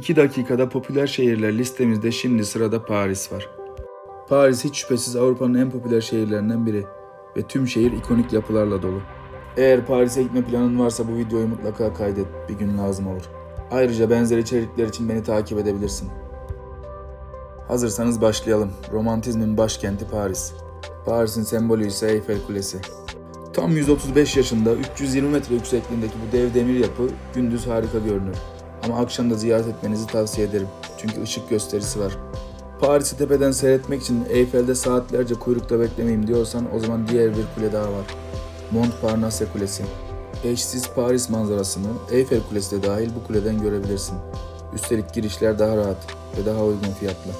2 dakikada popüler şehirler listemizde şimdi sırada Paris var. Paris hiç şüphesiz Avrupa'nın en popüler şehirlerinden biri ve tüm şehir ikonik yapılarla dolu. Eğer Paris'e gitme planın varsa bu videoyu mutlaka kaydet, bir gün lazım olur. Ayrıca benzer içerikler için beni takip edebilirsin. Hazırsanız başlayalım. Romantizmin başkenti Paris. Paris'in sembolü ise Eyfel Kulesi. Tam 135 yaşında 320 metre yüksekliğindeki bu dev demir yapı gündüz harika görünür. Ama akşam da ziyaret etmenizi tavsiye ederim. Çünkü ışık gösterisi var. Paris'i tepeden seyretmek için Eyfel'de saatlerce kuyrukta beklemeyeyim diyorsan o zaman diğer bir kule daha var. Montparnasse Kulesi. Eşsiz Paris manzarasını Eyfel Kulesi de dahil bu kuleden görebilirsin. Üstelik girişler daha rahat ve daha uygun fiyatlı.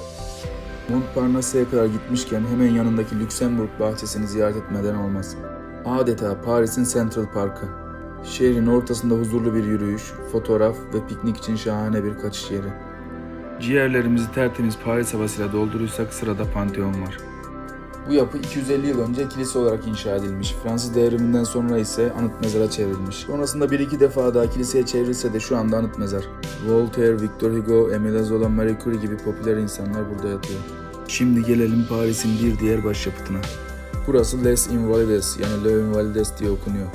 Montparnasse'ye kadar gitmişken hemen yanındaki Lüksemburg bahçesini ziyaret etmeden olmaz. Adeta Paris'in Central Parkı. Şehrin ortasında huzurlu bir yürüyüş, fotoğraf ve piknik için şahane bir kaçış yeri. Ciğerlerimizi tertemiz Paris havasıyla doldurursak sırada Pantheon var. Bu yapı 250 yıl önce kilise olarak inşa edilmiş. Fransız devriminden sonra ise anıt mezara çevrilmiş. Sonrasında bir iki defa daha kiliseye çevrilse de şu anda anıt mezar. Voltaire, Victor Hugo, Emile Zola, Marie Curie gibi popüler insanlar burada yatıyor. Şimdi gelelim Paris'in bir diğer başyapıtına. Burası Les Invalides yani Le Invalides diye okunuyor.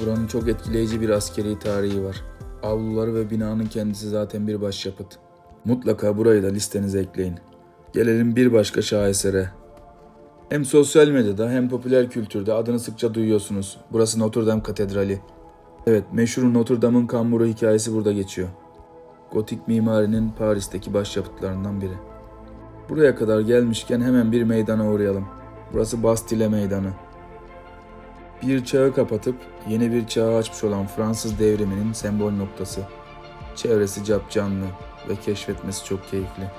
Buranın çok etkileyici bir askeri tarihi var. Avluları ve binanın kendisi zaten bir başyapıt. Mutlaka burayı da listenize ekleyin. Gelelim bir başka şahesere. Hem sosyal medyada hem popüler kültürde adını sıkça duyuyorsunuz. Burası Notre Dame Katedrali. Evet, meşhur Notre Dame'ın kamburu hikayesi burada geçiyor. Gotik mimarinin Paris'teki başyapıtlarından biri. Buraya kadar gelmişken hemen bir meydana uğrayalım. Burası Bastille Meydanı. Bir çağı kapatıp yeni bir çağı açmış olan Fransız devriminin sembol noktası. Çevresi capcanlı ve keşfetmesi çok keyifli.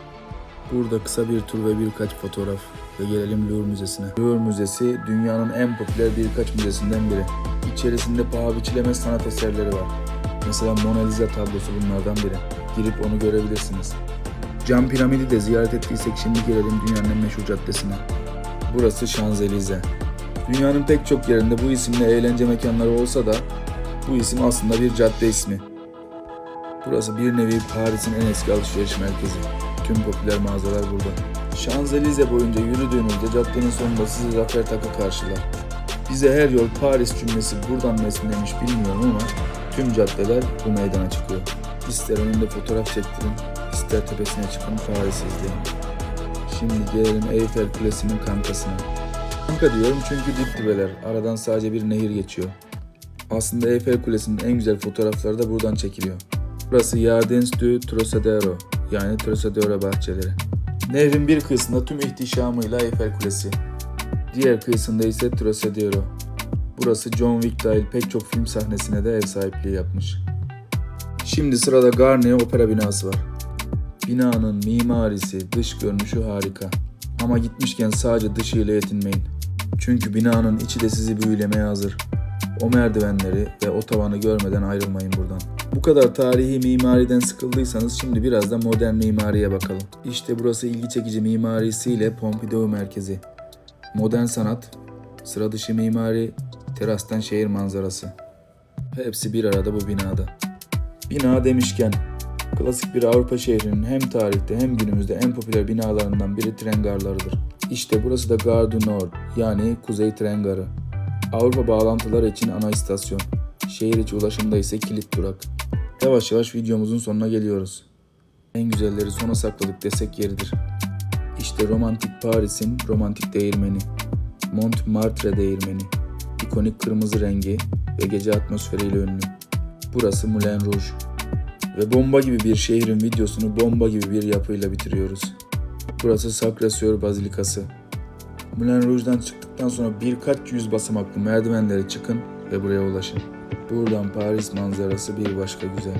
Burada kısa bir tur ve birkaç fotoğraf ve gelelim Louvre Müzesi'ne. Louvre Müzesi dünyanın en popüler birkaç müzesinden biri. İçerisinde paha biçilemez sanat eserleri var. Mesela Mona Lisa tablosu bunlardan biri. Girip onu görebilirsiniz. Cam piramidi de ziyaret ettiysek şimdi gelelim dünyanın en meşhur caddesine. Burası Şanzelize. Dünyanın pek çok yerinde bu isimle eğlence mekanları olsa da bu isim aslında bir cadde ismi. Burası bir nevi Paris'in en eski alışveriş merkezi. Tüm popüler mağazalar burada. Şanzelize boyunca yürüdüğünüzde caddenin sonunda sizi zafer takı karşılar. Bize her yol Paris cümlesi buradan mı esinlenmiş bilmiyorum ama tüm caddeler bu meydana çıkıyor. İster önünde fotoğraf çektirin, ister tepesine çıkın Paris'i izleyin. Şimdi gelelim Eyfel Kulesi'nin kankasına. Kanka diyorum çünkü dip dibeler. Aradan sadece bir nehir geçiyor. Aslında Eyfel Kulesi'nin en güzel fotoğrafları da buradan çekiliyor. Burası Jardins du Trocadero yani Trocadero bahçeleri. Nehrin bir kıyısında tüm ihtişamıyla Eyfel Kulesi. Diğer kıyısında ise Trocadero. Burası John Wick dahil pek çok film sahnesine de ev sahipliği yapmış. Şimdi sırada Garnier Opera binası var. Binanın mimarisi, dış görünüşü harika. Ama gitmişken sadece dışıyla yetinmeyin. Çünkü binanın içi de sizi büyülemeye hazır. O merdivenleri ve o tavanı görmeden ayrılmayın buradan. Bu kadar tarihi mimariden sıkıldıysanız şimdi biraz da modern mimariye bakalım. İşte burası ilgi çekici mimarisiyle Pompidou merkezi. Modern sanat, sıra dışı mimari, terastan şehir manzarası. Hepsi bir arada bu binada. Bina demişken, klasik bir Avrupa şehrinin hem tarihte hem günümüzde en popüler binalarından biri tren garlarıdır. İşte burası da Gare du Nord yani Kuzey Tren Garı. Avrupa bağlantıları için ana istasyon. Şehir içi ulaşımda ise kilit durak. Yavaş yavaş videomuzun sonuna geliyoruz. En güzelleri sona sakladık desek yeridir. İşte romantik Paris'in romantik değirmeni. Montmartre değirmeni. İkonik kırmızı rengi ve gece atmosferiyle ünlü. Burası Moulin Rouge. Ve bomba gibi bir şehrin videosunu bomba gibi bir yapıyla bitiriyoruz. Burası Sacré-Cœur Bazilikası. Moulin Rouge'dan çıktıktan sonra birkaç yüz basamaklı merdivenlere çıkın ve buraya ulaşın. Buradan Paris manzarası bir başka güzel.